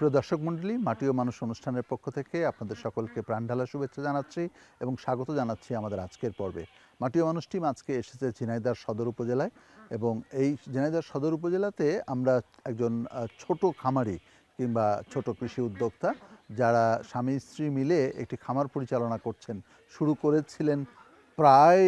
সুপ্রিয় দর্শক মণ্ডলী মাটিও মানুষ অনুষ্ঠানের পক্ষ থেকে আপনাদের সকলকে প্রাণঢালা শুভেচ্ছা জানাচ্ছি এবং স্বাগত জানাচ্ছি আমাদের আজকের পর্বে। মাটিও মানুষ টিম আজকে এসেছে ঝিনাইদার সদর উপজেলায় এবং এই ঝিনাইদার সদর উপজেলাতে আমরা একজন ছোট খামারি কিংবা ছোট কৃষি উদ্যোক্তা যারা স্বামী স্ত্রী মিলে একটি খামার পরিচালনা করছেন, শুরু করেছিলেন প্রায়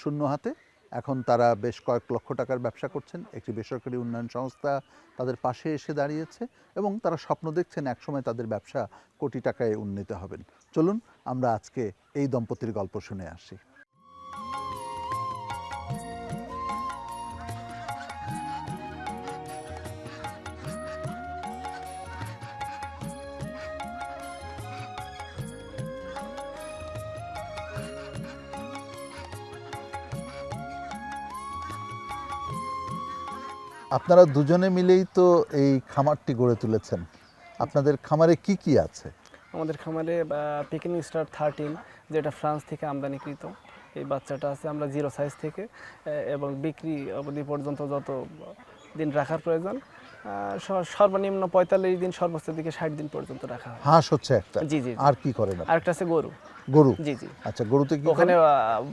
শূন্য হাতে। এখন তারা বেশ কয়েক লক্ষ টাকার ব্যবসা করছেন। একটি বেসরকারি উন্নয়ন সংস্থা তাদের পাশে এসে দাঁড়িয়েছে এবং তারা স্বপ্ন দেখছেন একসময় তাদের ব্যবসা কোটি টাকায় উন্নীত হবেন। চলুন আমরা আজকে এই দম্পতির গল্প শুনে আসি। আপনারা দুজনে মিলেই তো এই খামারটি গড়ে তুলেছেন। আপনাদের খামারে কি কি আছে? আমাদের খামারে পিকিং স্টার থার্টিন যেটা ফ্রান্স থেকে আমদানিকৃত। এই বাচ্চাটা আছে আমরা জিরো সাইজ থেকে এবং বিক্রি অবধি পর্যন্ত যত দিন রাখার প্রয়োজন। সর্বনিম্ন পঁয়তাল্লিশ দিন সর্বোচ্চ দিকে ষাট দিন পর্যন্ত রাখা হয়। হাঁস হচ্ছে একটা। জি জি। আর কি করেন? আরেকটা আছে গরু। গরু? জি জি। আচ্ছা গরুতে কি ওখানে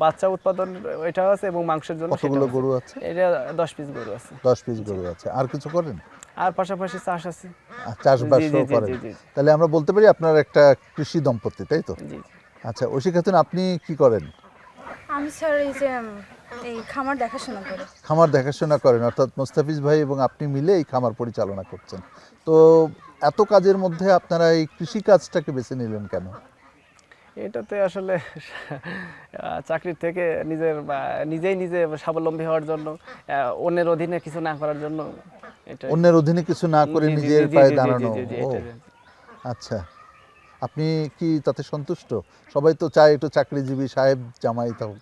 বাচ্চা উৎপাদন এটাও আছে এবং মাংসের জন্য কতগুলো গরু আছে? এটা দশ পিস গরু আছে। দশ পিস গরু আছে। আর কিছু করেন? আর পাশাপাশি চাষ আছে। আর চাষবাসও করেন। তাহলে আমরা বলতে পারি আপনার একটা কৃষি দম্পতি তাই তো? জি জি। আচ্ছা ঐশী খাতুন আপনি কি করেন? আমি স্যার এই যে এই খামার দেখাশোনা করি। খামার দেখাশোনা করেন অর্থাৎ মোস্তাফিজ ভাই এবং আপনি মিলে এই খামার পরিচালনা করছেন। তো এত কাজের মধ্যে আপনারা এই কৃষি কাজটাকে বেছে নিলেন কেন? এটাতে আসলে চাকরির থেকে নিজের নিজেই নিজে স্বাবলম্বী হওয়ার জন্য অন্যের অধীনে কিছু না করার জন্য অন্যের অধীনে কিছু না করে নিজের পায়ে দাঁড়ানো। আচ্ছা। আপনি কি তাতে সন্তুষ্ট? সবাই তো চায় একটু চাকরিজীবী সাহেব জামাই থাকুক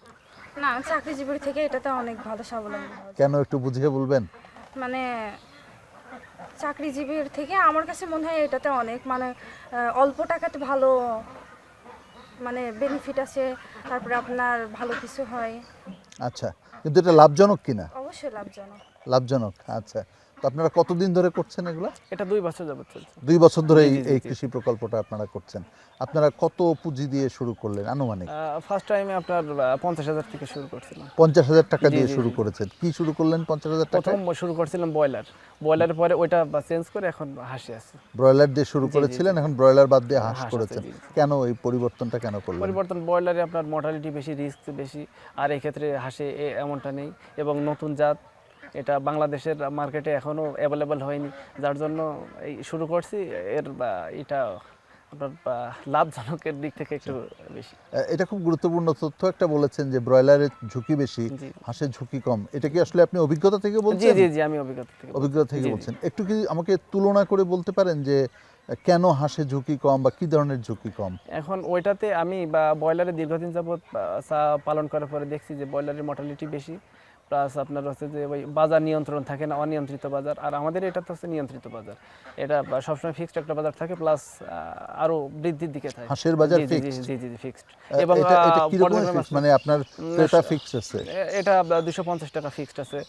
না চাকরিজীবীর থেকে এটাতে অনেক ভালো স্বাবলম্বী হওয়া যায়। কেন একটু বুঝিয়ে বলবেন? মানে চাকরিজীবীর থেকে আমার কাছে মনে হয় এটাতে অনেক মানে আহ, অল্প টাকাতে ভালো মানে বেনিফিট আছে তারপরে আপনার ভালো কিছু হয়। আচ্ছা কিন্তু এটা লাভজনক কিনা? অবশ্যই লাভজনক। লাভজনক আচ্ছা। আপনারা কতদিন ধরে করছেন এগুলো? এটা দুই বছর যাবত চলছে। দুই বছর ধরে এই। কৃষি প্রকল্পটা আপনারা করছেন। আপনারা কত পুঁজি দিয়ে শুরু করলেন আনুমানিক? ফার্স্ট টাইমে আপনার পঞ্চাশ হাজার থেকে শুরু করছিলাম। পঞ্চাশ হাজার টাকা দিয়ে শুরু করেছেন। কি শুরু করলেন পঞ্চাশ হাজার টাকা প্রথম শুরু করছিলাম ব্রয়লার। ব্রয়লারের পরে ওইটা চেঞ্জ করে এখন হাসি আছে। ব্রয়লার দিয়ে শুরু করেছিলেন এখন ব্রয়লার বাদ দিয়ে হাঁস হাঁস করেছেন। কেন এই পরিবর্তনটা কেন করলেন? পরিবর্তন ব্রয়লারে আপনার মর্টালিটি বেশি রিস্ক বেশি আর এই ক্ষেত্রে হাসে এমনটা নেই। এবং নতুন জাত এটা বাংলাদেশের মার্কেটে এখনও অ্যাভেলেবল হয়নি। যার জন্য এই শুরু করছি এর এটা আপনার লাভজনকের দিক থেকে একটু বেশি। এটা খুব গুরুত্বপূর্ণ তথ্য একটা বলেছেন যে ব্রয়লারের ঝুঁকি বেশি হাঁসের ঝুঁকি কম। এটা কি আসলে আপনি অভিজ্ঞতা থেকে বলছেন? জি জি আমি অভিজ্ঞতা থেকে অভিজ্ঞতা থেকে। বলছেন। একটু কি আমাকে তুলনা করে বলতে পারেন যে কেন হাঁসের ঝুঁকি কম বা কি ধরনের ঝুঁকি কম? এখন ওইটাতে আমি বা ব্রয়লারে দীর্ঘদিন চা পালন করার পরে দেখছি যে ব্রয়লারের মর্টালিটি বেশি। প্লাস আপনার হচ্ছে যে ওই বাজার নিয়ন্ত্রণ থাকে না অনিয়ন্ত্রিত বাজার। আর আমাদের এটা তো হচ্ছে নিয়ন্ত্রিত বাজার। এটা সবসময় ফিক্সড একটা বাজার থাকে প্লাস আরও বৃদ্ধির দিকে থাকে। হাঁসের বাজার জি, জি, জি, ফিক্সড এবং এটা এটা কি পর্যায়ক্রমে মানে আপনার ক্রেতা ফিক্স আছে? এটা দুশো পঞ্চাশ টাকা ফিক্সড আছে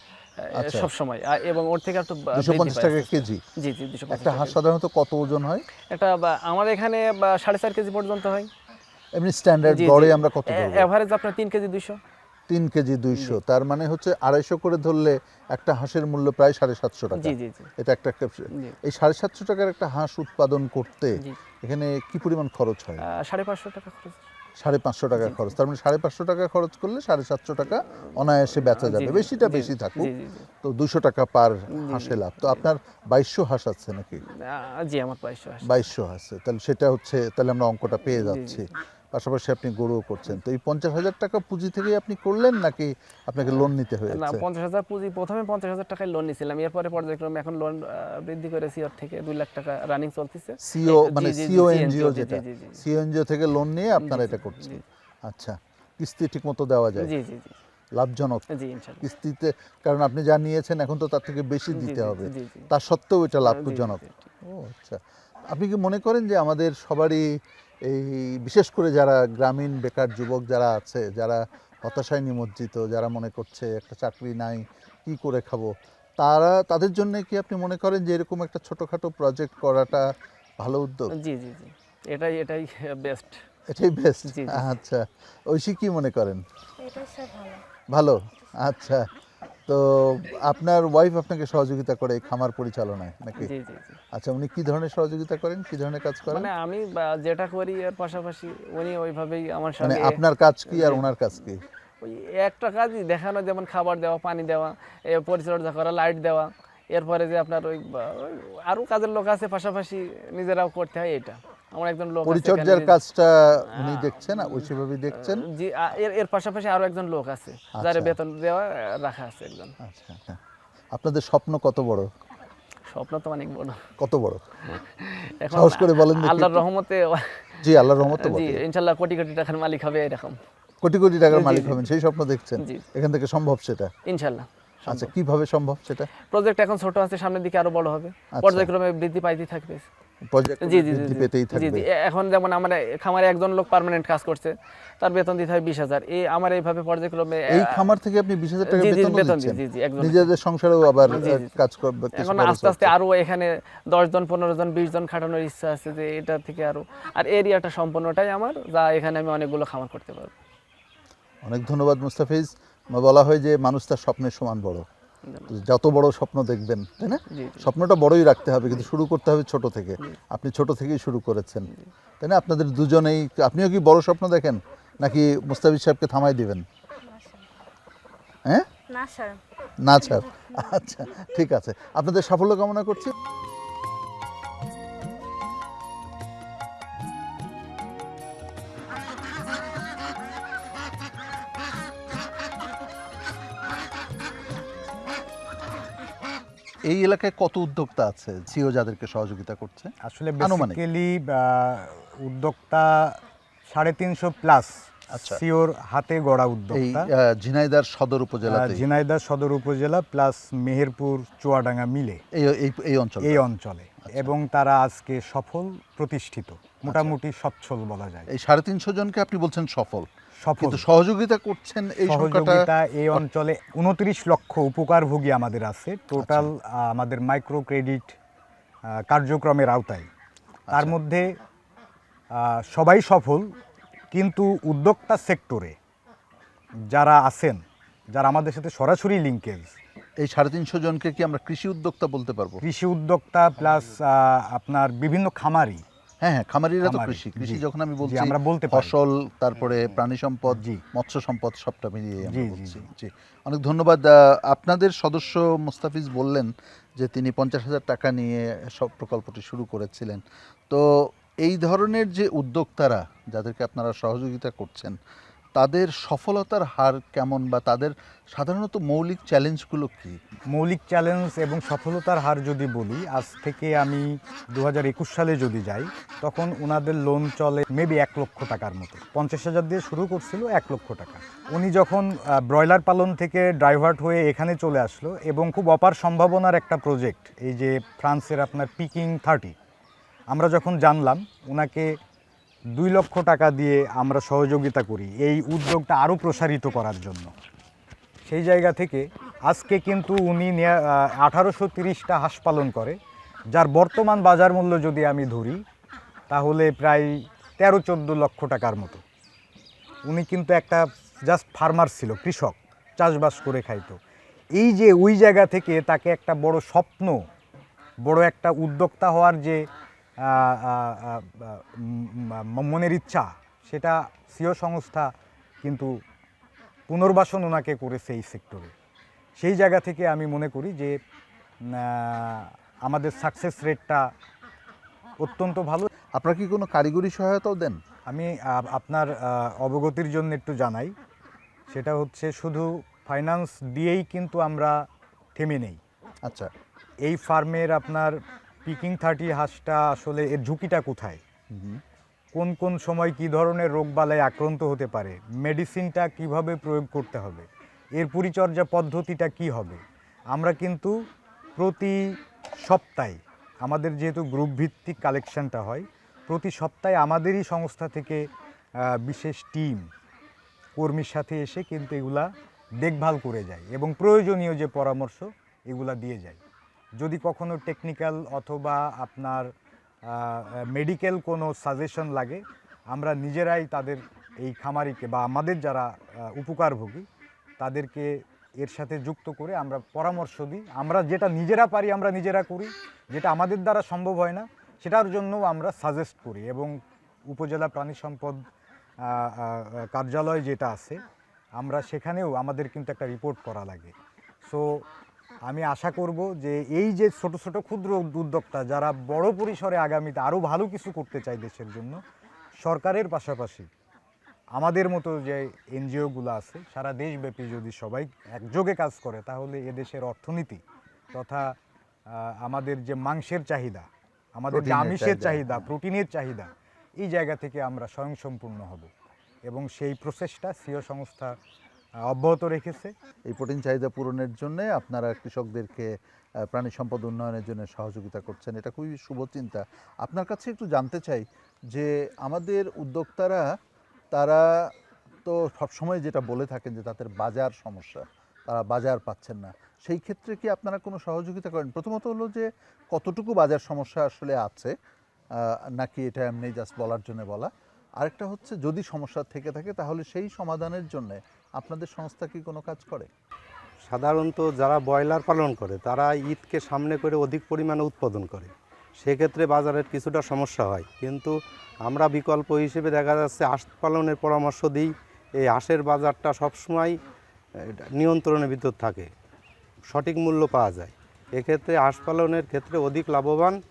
আচ্ছা। সব সময় এবং ওর থেকে একটু বা- দুশো বৃদ্ধি পঞ্চাশ পায় টাকা আস্তে আস্তে। কেজি? জি জি দুশো একটা হাঁস সাধারণত কত ওজন হয়? এটা আমার এখানে বা সাড়ে চার কেজি পর্যন্ত হয়। এমনি স্ট্যান্ডার্ড। গড়ে আমরা কত ধরবো? এভারেজ আপনার তিন কেজি দুইশো। তিন কেজি দুইশো। তার মানে হচ্ছে আড়াইশো করে ধরলে একটা হাঁসের মূল্য প্রায় সাড়ে সাতশো টাকা। এটা একটা এই সাড়ে সাতশো টাকার একটা হাঁস উৎপাদন করতে এখানে কি পরিমাণ খরচ হয়? সাড়ে পাঁচশো টাকা খরচ। সাড়ে পাঁচশো টাকা খরচ। তার মানে সাড়ে পাঁচশো টাকা খরচ করলে সাড়ে সাতশো টাকা অনায়াসে বেচা যাবে। বেশিটা বেশি থাকুক। তো দুশো টাকা পার হাঁসে লাভ। তো আপনার বাইশশো হাঁস আছে নাকি? জি আমার বাইশশো আসে বাইশশো আছে। তাহলে সেটা হচ্ছে তাহলে আমরা অঙ্কটা পেয়ে যাচ্ছি। পাশাপাশি আপনি গরুও করছেন। তো এই পঞ্চাশ হাজার টাকা পুঁজি থেকেই আপনি করলেন নাকি আপনাকে লোন নিতে হয়েছে? না পঞ্চাশ হাজার পুঁজি প্রথমে পঞ্চাশ হাজার টাকায় লোন নিয়েছিলাম এরপরে পর্যায়ক্রমে এখন লোন বৃদ্ধি করেছি ওর থেকে দুই লাখ টাকা রানিং চলতেছে। সিও মানে সিও এনজিও জি, জি, যেটা। সিও এনজিও থেকে লোন নিয়ে আপনারা এটা করছেন। আচ্ছা কিস্তি ঠিক মতো দেওয়া যায়? জি জি জি। লাভজনক? কিস্তিতে কারণ আপনি যা নিয়েছেন এখন তো তার থেকে বেশি দিতে হবে। তা সত্ত্বেও এটা লাভজনক। ও আচ্ছা। আপনি কি মনে করেন যে আমাদের সবারই এই বিশেষ করে যারা গ্রামীণ বেকার যুবক যারা আছে যারা হতাশায় নিমজ্জিত যারা মনে করছে একটা চাকরি নাই কি করে খাব? তারা তাদের জন্য কি আপনি মনে করেন যে এরকম একটা ছোটোখাটো প্রজেক্ট করাটা ভালো উদ্যোগ? জি জি জি। এটাই এটাই বেস্ট এটাই বেস্ট। আচ্ছা। ঐশী কি মনে করেন? ভালো? আচ্ছা। তো আপনার ওয়াইফ আপনাকে সহযোগিতা করে এই খামার পরিচালনায় নাকি? জি জি জি। আচ্ছা উনি কি ধরনের সহযোগিতা করেন? কি ধরনের কাজ করেন? মানে আমি বা- যেটা করি এর পাশাপাশি উনি ওইভাবেই আমার মানে সঙ্গে আপনার কাজ কি আর ওনার কাজ কি? ওই একটা কাজই দেখানো যেমন খাবার দেওয়া পানি দেওয়া এ পরিচর্যা করা লাইট দেওয়া। এরপরে যে আপনার ওই বা- ওই আরও কাজের লোক আছে পাশাপাশি নিজেরাও করতে হয় এটা আমার একজন লোক পরিচর্যার কাজটা উনি দেখছেন ওইভাবে দেখছেন? জি এর এর পাশাপাশি আরও একজন লোক আছে যারা আচ্ছা। বেতন দেওয়া রাখা আছে একজন। আচ্ছা আচ্ছা। আপনাদের স্বপ্ন কত বড়? স্বপ্ন তো অনেক বড়। কত বড়? এখন সাহস করে বলেন আল্লাহর রহমতে জি আল্লাহর রহমত জি বটে। ইনশাল্লাহ কোটি কোটি টাকার মালিক হবে এরকম। কোটি কোটি টাকার মালিক হবেন সেই স্বপ্ন দেখছেন? জি। এখান থেকে সম্ভব সেটা? ইনশাল্লাহ আচ্ছা কীভাবে সম্ভব সেটা? প্রজেক্ট এখন ছোট আছে সামনের দিকে আরও বড় হবে। পর্যায়ক্রমে বৃদ্ধি পাইতে থাকবে। জি জি জি, জি, এখন যেমন আমার খামারে একজন লোক পার্মানেন্ট কাজ করছে তার বেতন দিতে হয় বিশ হাজার। এই আমার এইভাবে পর্যায়ক্রমে এই খামার থেকে আপনি বিশ হাজার টাকা বেতন বেতন জি, জি, একজন। নিজেদের সংসারেও আবার। কাজ করবে এখন আস্তে আস্তে। আরও এখানে দশ জন পনেরো জন বিশ জন খাটানোর ইচ্ছা আছে যে এটা থেকে আরও। আর এরিয়াটা সম্পূর্ণটাই আমার যা এখানে আমি অনেকগুলো খামার করতে পারব। অনেক ধন্যবাদ মুস্তাফিজ। বলা হয় যে মানুষ তার স্বপ্নের সমান বড়। যত বড় স্বপ্ন দেখবেন তাই না। স্বপ্নটা বড়ই রাখতে হবে কিন্তু শুরু করতে হবে ছোট থেকে। আপনি ছোট থেকেই শুরু করেছেন তাই না? আপনাদের দুজনেই আপনিও কি বড় স্বপ্ন দেখেন নাকি মুস্তাফিজ সাহেবকে থামাই দিবেন? হ্যাঁ? না স্যার। না স্যার। আচ্ছা ঠিক আছে। আপনাদের সাফল্য কামনা করছি। এই এলাকায় কত উদ্যোক্তা আছে জিও যাদেরকে সহযোগিতা করছে আসলে। বেসিক্যালি উদ্যোক্তা সাড়ে তিনশো প্লাস। সিওর হাতে গড়া উদ্যোক্তা। ঝিনাইদার সদর উপজেলাতে আহ, ঝিনাইদহ সদর উপজেলা প্লাস মেহেরপুর চুয়াডাঙ্গা মিলে। এই অঞ্চল। এই অঞ্চলে। আচ্ছা। এবং তারা আজকে সফল প্রতিষ্ঠিত মোটামুটি সচ্ছল বলা যায়। এই সাড়ে তিনশো জনকে আপনি বলছেন সফল। সফল। সহযোগিতা করছেন এই সহযোগিতা এই অঞ্চলে উনত্রিশ লক্ষ উপকারভোগী আমাদের আছে। টোটাল আচ্ছা। আমাদের মাইক্রো ক্রেডিট কার্যক্রমের আওতায়। তার আচ্ছা। মধ্যে সবাই সফল কিন্তু উদ্যোক্তা সেক্টরে যারা আছেন যারা আমাদের সাথে সরাসরি লিঙ্কেজ এই সাড়ে তিনশো জনকে কি আমরা কৃষি উদ্যোক্তা বলতে পারব? কৃষি উদ্যোক্তা প্লাস আপনার বিভিন্ন খামারি। হ্যাঁ হ্যাঁ খামারিরা তো কৃষি। কৃষি যখন আমি বলছি আমরা বলতে ফসল তারপরে প্রাণী সম্পদ জি। মৎস্য সম্পদ সবটা মিলিয়ে আমরা বলছি। জি। জি। অনেক ধন্যবাদ। আপনাদের সদস্য মুস্তাফিজ বললেন যে তিনি পঞ্চাশ হাজার টাকা নিয়ে সব প্রকল্পটি শুরু করেছিলেন। তো এই ধরনের যে উদ্যোক্তারা যাদেরকে আপনারা সহযোগিতা করছেন, তাদের সফলতার হার কেমন বা তাদের সাধারণত মৌলিক চ্যালেঞ্জগুলো কি? মৌলিক চ্যালেঞ্জ এবং সফলতার হার যদি বলি, আজ থেকে আমি দু হাজার একুশ সালে যদি যাই, তখন ওনাদের লোন চলে মেবি এক লক্ষ টাকার মতো। পঞ্চাশ হাজার দিয়ে শুরু করছিল এক লক্ষ টাকা। উনি যখন ব্রয়লার পালন থেকে ড্রাইভার্ট হয়ে এখানে চলে আসলো এবং খুব অপার সম্ভাবনার একটা প্রজেক্ট এই যে ফ্রান্সের আপনার পিকিং থার্টি আমরা যখন জানলাম ওনাকে দুই লক্ষ টাকা দিয়ে আমরা সহযোগিতা করি এই উদ্যোগটা আরও প্রসারিত করার জন্য। সেই জায়গা থেকে আজকে কিন্তু উনি আঠারোশো তিরিশটা হাঁস পালন করে, যার বর্তমান বাজার মূল্য যদি আমি ধরি, তাহলে প্রায় তেরো চোদ্দ লক্ষ টাকার মতো। উনি কিন্তু একটা জাস্ট ফার্মার ছিল, কৃষক, চাষবাস করে খাইতো। এই যে ওই জায়গা থেকে তাকে একটা বড় স্বপ্ন, বড় একটা উদ্যোক্তা হওয়ার যে মনের ইচ্ছা সেটা সিও সংস্থা কিন্তু পুনর্বাসন ওনাকে করেছে এই সেক্টরে। সেই জায়গা থেকে আমি মনে করি যে আমাদের সাকসেস রেটটা অত্যন্ত ভালো। আপনারা কি কোনো কারিগরি সহায়তাও দেন? আমি আপনার অবগতির জন্য একটু জানাই সেটা হচ্ছে শুধু ফাইন্যান্স দিয়েই কিন্তু আমরা থেমে নেই। আচ্ছা। এই ফার্মের আপনার পিকিং থার্টি হাঁসটা আসলে এর ঝুঁকিটা কোথায়? কোন কোন সময় কি ধরনের রোগবালাই আক্রান্ত হতে পারে? মেডিসিনটা কীভাবে প্রয়োগ করতে হবে? এর পরিচর্যা পদ্ধতিটা কি হবে? আমরা কিন্তু প্রতি সপ্তাহে আমাদের যেহেতু গ্রুপ ভিত্তিক কালেকশনটা হয়, প্রতি সপ্তাহে আমাদেরই সংস্থা থেকে বিশেষ টিম কর্মীর সাথে এসে কিন্তু এগুলা দেখভাল করে যায় এবং প্রয়োজনীয় যে পরামর্শ, এগুলা দিয়ে যাই যদি কখনো টেকনিক্যাল অথবা আপনার মেডিকেল কোনো সাজেশন লাগে, আমরা নিজেরাই তাদের এই খামারিকে বা আমাদের যারা উপকারভোগী, তাদেরকে এর সাথে যুক্ত করে আমরা পরামর্শ দিই। আমরা যেটা নিজেরা পারি, আমরা নিজেরা করি। যেটা আমাদের দ্বারা সম্ভব হয় না, সেটার জন্য আমরা সাজেস্ট করি এবং উপজেলা প্রাণী সম্পদ কার্যালয় যেটা আছে, আমরা সেখানেও আমাদের কিন্তু একটা রিপোর্ট করা লাগে। সো আমি আশা করব যে এই যে ছোট ছোট ক্ষুদ্র উদ্যোক্তা যারা বড় পরিসরে আগামীতে আরও ভালো কিছু করতে চায় দেশের জন্য সরকারের পাশাপাশি আমাদের মতো যে এনজিওগুলো আছে সারা দেশব্যাপী যদি সবাই একযোগে কাজ করে তাহলে এদেশের অর্থনীতি তথা আমাদের যে মাংসের চাহিদা আমাদের যে আমিষের চাহিদা। প্রোটিনের চাহিদা এই জায়গা থেকে আমরা স্বয়ংসম্পূর্ণ হব এবং সেই প্রসেসটা সিও সংস্থা অব্যাহত রেখেছে। এই প্রোটিন চাহিদা পূরণের জন্য আপনারা কৃষকদেরকে প্রাণী সম্পদ উন্নয়নের জন্য সহযোগিতা করছেন। এটা খুবই শুভ চিন্তা। আপনার কাছে একটু জানতে চাই যে আমাদের উদ্যোক্তারা, তারা তো সবসময় যেটা বলে থাকেন যে তাদের বাজার সমস্যা, তারা বাজার পাচ্ছেন না। সেই ক্ষেত্রে কি আপনারা কোনো সহযোগিতা করেন? প্রথমত হলো যে কতটুকু বাজার সমস্যা আসলে আছে নাকি এটা এমনি জাস্ট বলার জন্য বলা? আরেকটা হচ্ছে যদি সমস্যা থেকে থাকে তাহলে সেই সমাধানের জন্য আপনাদের সংস্থা কি কোনো কাজ করে? সাধারণত যারা ব্রয়লার পালন করে, তারা ঈদকে সামনে করে অধিক পরিমাণে উৎপাদন করে। সেক্ষেত্রে বাজারের কিছুটা সমস্যা হয়। কিন্তু আমরা বিকল্প হিসেবে দেখা যাচ্ছে হাঁস পালনের পরামর্শ দিই, এই হাঁসের বাজারটা সবসময় নিয়ন্ত্রণের ভিতর থাকে। সঠিক মূল্য পাওয়া যায়। এক্ষেত্রে হাঁস পালনের ক্ষেত্রে অধিক লাভবান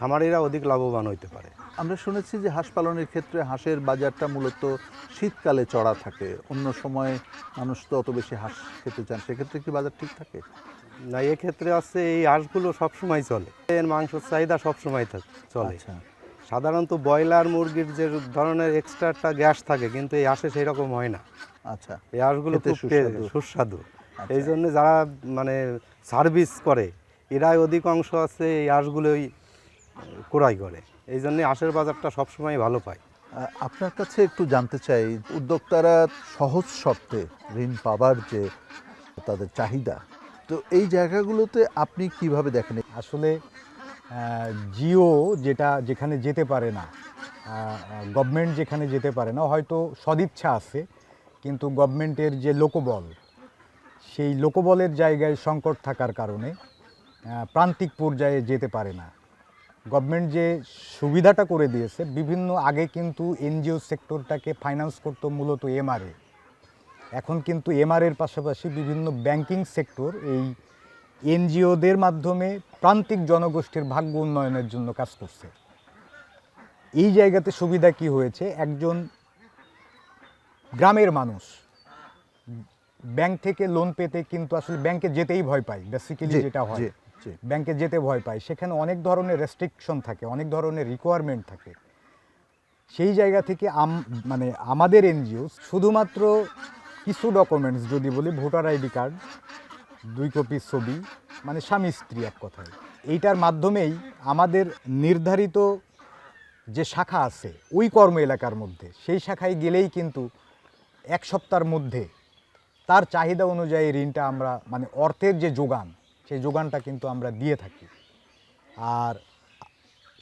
খামারিরা অধিক লাভবান হইতে পারে। আমরা শুনেছি যে হাঁস পালনের ক্ষেত্রে হাঁসের বাজারটা মূলত শীতকালে চড়া থাকে অন্য সময় মানুষ তো অত বেশি হাঁস খেতে চান। সেক্ষেত্রে কি বাজার ঠিক থাকে? না এক্ষেত্রে আছে এই হাঁসগুলো সবসময় চলে। এর মাংসের চাহিদা সবসময় থাক- চলে। আচ্ছা। সাধারণত ব্রয়লার মুরগির যে ধরনের এক্সট্রা একটা গ্যাস থাকে কিন্তু এই হাঁসে সেই রকম হয় না। আচ্ছা। এই হাঁসগুলো। সুস্বাদু। আচ্ছা। এই জন্য যারা মানে সার্ভিস করে এরাই অধিকাংশ আছে এই হাঁসগুলোই ক্রয় করে। এই জন্য হাঁসের বাজারটা সবসময় ভালো পায়। আপনার কাছে একটু জানতে চাই উদ্যোক্তারা সহজ শর্তে ঋণ পাবার যে তাদের চাহিদা তো এই জায়গাগুলোতে আপনি কীভাবে দেখেন? আসলে জিও যেটা যেখানে যেতে পারে না গভর্নমেন্ট যেখানে যেতে পারে না হয়তো সদিচ্ছা আছে কিন্তু গভর্নমেন্টের যে লোকবল সেই লোকবলের জায়গায় সংকট থাকার কারণে প্রান্তিক পর্যায়ে যেতে পারে না। গভর্নমেন্ট যে সুবিধাটা করে দিয়েছে বিভিন্ন আগে কিন্তু এনজিও সেক্টরটাকে ফাইন্যান্স করতো মূলত এমআরএ এখন কিন্তু এমআরের পাশাপাশি বিভিন্ন ব্যাংকিং সেক্টর এই এনজিওদের মাধ্যমে প্রান্তিক জনগোষ্ঠীর ভাগ্য উন্নয়নের জন্য কাজ করছে। এই জায়গাতে সুবিধা কি হয়েছে? একজন গ্রামের মানুষ ব্যাংক থেকে লোন পেতে কিন্তু আসলে ব্যাংকে যেতেই ভয় পায় বেসিক্যালি যেটা হয়। ব্যাংকে যেতে ভয় পায়, সেখানে অনেক ধরনের রেস্ট্রিকশন থাকে, অনেক ধরনের রিকোয়ারমেন্ট থাকে। সেই জায়গা থেকে আম মানে আমাদের এনজিও শুধুমাত্র কিছু ডকুমেন্টস যদি বলি, ভোটার আইডি কার্ড, দুই কপি ছবি মানে স্বামী স্ত্রী এক কথায়। এইটার মাধ্যমেই আমাদের নির্ধারিত যে শাখা আছে, ওই কর্ম এলাকার মধ্যে, সেই শাখায় গেলেই কিন্তু এক সপ্তাহের মধ্যে তার চাহিদা অনুযায়ী ঋণটা আমরা মানে অর্থের যে যোগান সেই যোগানটা কিন্তু আমরা দিয়ে থাকি। আর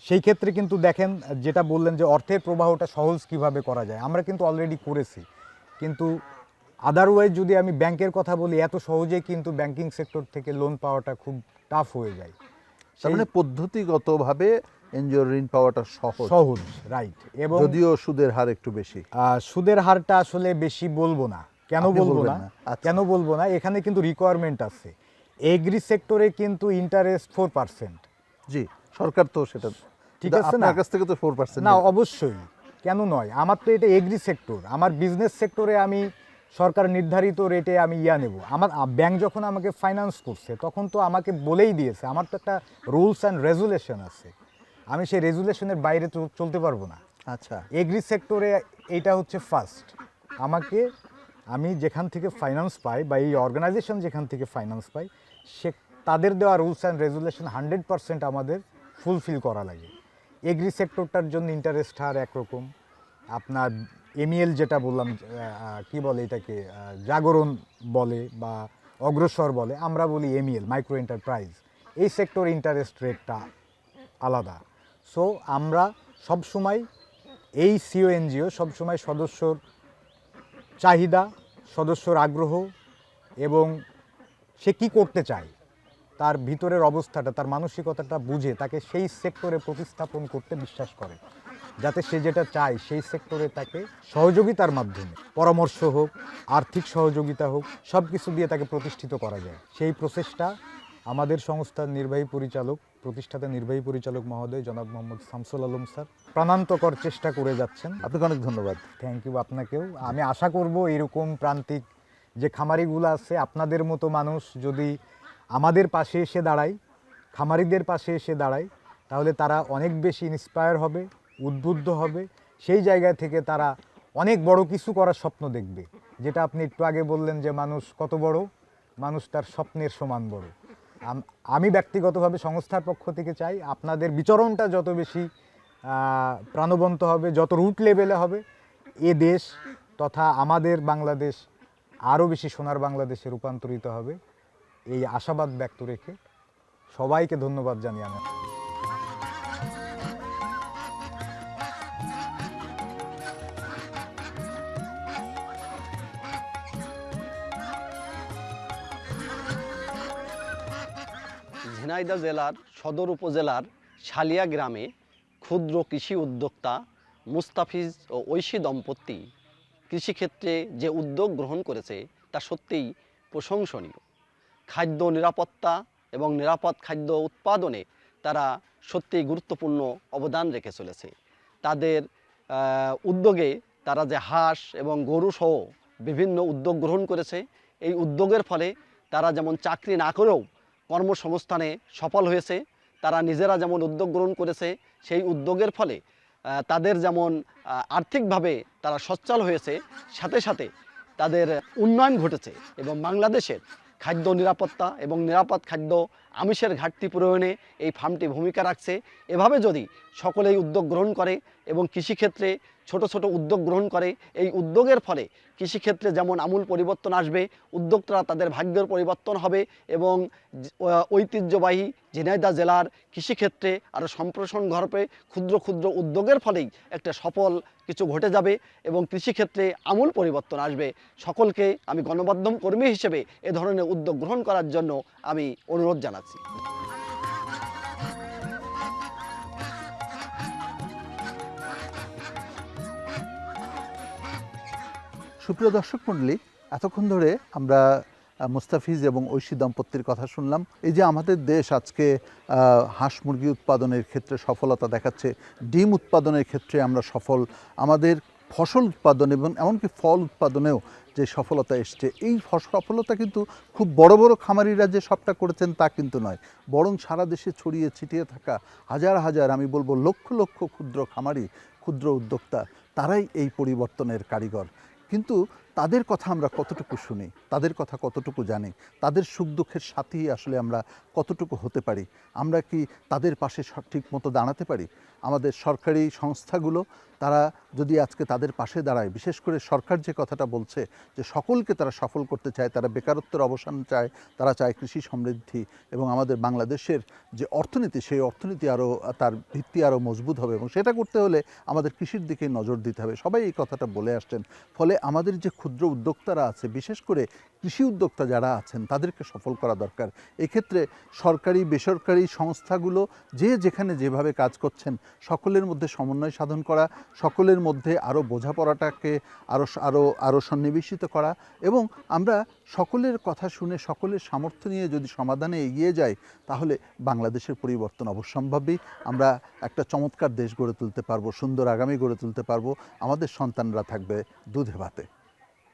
সেই ক্ষেত্রে কিন্তু দেখেন যেটা বললেন যে অর্থের প্রবাহটা সহজ কীভাবে করা যায় আমরা কিন্তু অলরেডি করেছি। কিন্তু আদারওয়াইজ যদি আমি ব্যাংকের কথা বলি এত সহজে কিন্তু ব্যাংকিং সেক্টর থেকে লোন পাওয়াটা খুব টাফ হয়ে যায়। মানে পদ্ধতিগতভাবে এনজিও ঋণ পাওয়াটা সহজ। সহজ রাইট এবং যদিও সুদের হার একটু বেশি। সুদের হারটা আসলে বেশি বলব না। কেন বলব না? না? আচ্ছা। কেন বলব না? এখানে কিন্তু রিকোয়ারমেন্ট আছে। এগ্রি সেক্টরে কিন্তু ইন্টারেস্ট ফোর পার্সেন্ট জি সরকার তো সেটা ঠিক আছে না? কাছ থেকে তো ফোর পার্সেন্ট না অবশ্যই। কেন নয়? আমার তো এটা এগ্রি সেক্টর আমার বিজনেস সেক্টরে আমি সরকার নির্ধারিত রেটে আমি ইয়া নেব। আমার ব্যাংক যখন আমাকে ফাইন্যান্স করছে তখন তো আমাকে বলেই দিয়েছে। আমার তো একটা রুলস অ্যান্ড রেজুলেশন আছে। আমি সেই রেজুলেশনের বাইরে তো চলতে পারব না। আচ্ছা। এগ্রি সেক্টরে এইটা হচ্ছে ফার্স্ট আমাকে আমি যেখান থেকে ফাইন্যান্স পাই বা এই অর্গানাইজেশন যেখান থেকে ফাইন্যান্স পাই সে তাদের দেওয়া rules and regulation hundred percent আমাদের ফুলফিল করা লাগে। এগ্রি সেক্টরটার জন্য ইন্টারেস্ট হার একরকম। আপনার এমইএল যেটা বললাম কি বলে এটাকে জাগরণ বলে বা অগ্রসর বলে, আমরা বলি এমইএল মাইক্রো এন্টারপ্রাইজ এই সেক্টর ইন্টারেস্ট রেটটা আলাদা। সো আমরা সবসময় এই সিও এনজিও সবসময় সদস্যর চাহিদা, সদস্যর আগ্রহ এবং সে কি করতে চায়? তার ভিতরের অবস্থাটা তার মানসিকতাটা বুঝে তাকে সেই সেক্টরে প্রতিস্থাপন করতে বিশ্বাস করে। যাতে সে যেটা চায় সেই সেক্টরে তাকে সহযোগিতার মাধ্যমে পরামর্শ হোক আর্থিক সহযোগিতা হোক সব কিছু দিয়ে তাকে প্রতিষ্ঠিত করা যায়। সেই প্রসেসটা আমাদের সংস্থার নির্বাহী পরিচালক প্রতিষ্ঠাতা নির্বাহী পরিচালক মহোদয় জনাব মোহাম্মদ শামসুল আলম স্যার প্রাণান্তকর চেষ্টা করে যাচ্ছেন। আপনাকে অনেক ধন্যবাদ। থ্যাংক ইউ আপনাকেও। আমি আশা করব এরকম প্রান্তিক যে খামারিগুলো আছে, আপনাদের মতো মানুষ যদি আমাদের পাশে এসে দাঁড়ায়, খামারিদের পাশে এসে দাঁড়ায়, তাহলে তারা অনেক বেশি ইন্সপায়ার হবে, উদ্বুদ্ধ হবে। সেই জায়গা থেকে তারা অনেক বড় কিছু করার স্বপ্ন দেখবে। যেটা আপনি একটু আগে বললেন যে মানুষ কত বড়, মানুষ তার স্বপ্নের সমান বড়। আমি ব্যক্তিগতভাবে সংস্থার পক্ষ থেকে চাই আপনাদের বিচরণটা যত বেশি প্রাণবন্ত হবে, যত রুট লেভেলে হবে, এ দেশ তথা আমাদের বাংলাদেশ আরও বেশি সোনার বাংলাদেশে রূপান্তরিত হবে। এই আশাবাদ ব্যক্ত রেখে সবাইকে ধন্যবাদ জানিয়ে আমি ঝিনাইদা জেলার সদর উপজেলার শালিয়া গ্রামে ক্ষুদ্র কৃষি উদ্যোক্তা মুস্তাফিজ ও ঐশী দম্পতি কৃষিক্ষেত্রে যে উদ্যোগ গ্রহণ করেছে, তা সত্যিই প্রশংসনীয়। খাদ্য নিরাপত্তা এবং নিরাপদ খাদ্য উৎপাদনে তারা সত্যিই গুরুত্বপূর্ণ অবদান রেখে চলেছে। তাদের উদ্যোগে তারা যে হাঁস এবং গরু সহ বিভিন্ন উদ্যোগ গ্রহণ করেছে, এই উদ্যোগের ফলে তারা যেমন চাকরি না করেও কর্মসংস্থানে সফল হয়েছে, তারা নিজেরা যেমন উদ্যোগ গ্রহণ করেছে, সেই উদ্যোগের ফলে তাদের যেমন আর্থিকভাবে তারা সচ্ছল হয়েছে, সাথে সাথে তাদের উন্নয়ন ঘটেছে এবং বাংলাদেশের খাদ্য নিরাপত্তা এবং নিরাপদ খাদ্য আমিষের ঘাটতি পূরণে এই ফার্মটি ভূমিকা রাখছে। এভাবে যদি সকলেই উদ্যোগ গ্রহণ করে এবং কৃষিক্ষেত্রে ছোট ছোট উদ্যোগ গ্রহণ করে। এই উদ্যোগের ফলে কৃষিক্ষেত্রে যেমন আমূল পরিবর্তন আসবে, উদ্যোক্তারা তাদের ভাগ্যের পরিবর্তন হবে এবং ঐতিহ্যবাহী ঝিনাইদহ জেলার কৃষিক্ষেত্রে আরও সম্প্রসারণ ঘটবে। ক্ষুদ্র ক্ষুদ্র উদ্যোগের ফলেই একটা সফল কিছু ঘটে যাবে এবং কৃষিক্ষেত্রে আমূল পরিবর্তন আসবে। সকলকে আমি গণমাধ্যম কর্মী হিসেবে এ ধরনের উদ্যোগ গ্রহণ করার জন্য আমি অনুরোধ জানাচ্ছি। সুপ্রিয় দর্শক মণ্ডলী, এতক্ষণ ধরে আমরা মুস্তাফিজ এবং ঐশী দম্পতির কথা শুনলাম। এই যে আমাদের দেশ আজকে হাঁস মুরগি উৎপাদনের ক্ষেত্রে সফলতা দেখাচ্ছে, ডিম উৎপাদনের ক্ষেত্রে আমরা সফল, আমাদের ফসল উৎপাদন এবং এমনকি ফল উৎপাদনেও যে সফলতা এসছে, এই সফলতা কিন্তু খুব বড় বড় খামারিরা যে সবটা করেছেন তা কিন্তু নয়। বরং সারা দেশে ছড়িয়ে ছিটিয়ে থাকা হাজার হাজার, আমি বলব লক্ষ লক্ষ ক্ষুদ্র খামারি, ক্ষুদ্র উদ্যোক্তা, তারাই এই পরিবর্তনের কারিগর। কিন্তু তাদের কথা আমরা কতটুকু শুনি, তাদের কথা কতটুকু জানি, তাদের সুখ দুঃখের সাথেই আসলে আমরা কতটুকু হতে পারি, আমরা কি তাদের পাশে ঠিক মতো দাঁড়াতে পারি? আমাদের সরকারি সংস্থাগুলো তারা যদি আজকে তাদের পাশে দাঁড়ায়, বিশেষ করে সরকার যে কথাটা বলছে যে সকলকে তারা সফল করতে চায়, তারা বেকারত্বের অবসান চায়, তারা চায় কৃষি সমৃদ্ধি এবং আমাদের বাংলাদেশের যে অর্থনীতি, সেই অর্থনীতি আরও তার ভিত্তি আরও মজবুত হবে এবং সেটা করতে হলে আমাদের কৃষির দিকে নজর দিতে হবে। সবাই এই কথাটা বলে আসছেন। ফলে আমাদের যে ক্ষুদ্র উদ্যোক্তারা আছে, বিশেষ করে কৃষি উদ্যোক্তা যারা আছেন, তাদেরকে সফল করা দরকার। এক্ষেত্রে সরকারি, বেসরকারি সংস্থাগুলো যে যেখানে যেভাবে কাজ করছেন, সকলের মধ্যে সমন্বয় সাধন করা, সকলের মধ্যে আরও বোঝাপড়াটাকে আরও আরও আরও সন্নিবেশিত করা এবং আমরা সকলের কথা শুনে, সকলের সামর্থ্য নিয়ে যদি সমাধানে এগিয়ে যাই, তাহলে বাংলাদেশের পরিবর্তন অবশ্যম্ভাবী। আমরা একটা চমৎকার দেশ গড়ে তুলতে পারব, সুন্দর আগামী গড়ে তুলতে পারব। আমাদের সন্তানরা থাকবে দুধে ভাতে।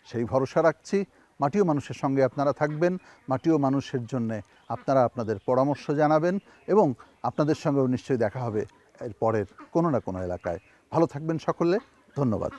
সেই ভরসা রাখছি। মাটিও মানুষের সঙ্গে আপনারা থাকবেন, মাটিও মানুষের জন্য আপনারা আপনাদের পরামর্শ জানাবেন এবং আপনাদের সঙ্গেও নিশ্চয়ই দেখা হবে এর পরের কোনো না কোনো এলাকায়। ভালো থাকবেন সকলে, ধন্যবাদ।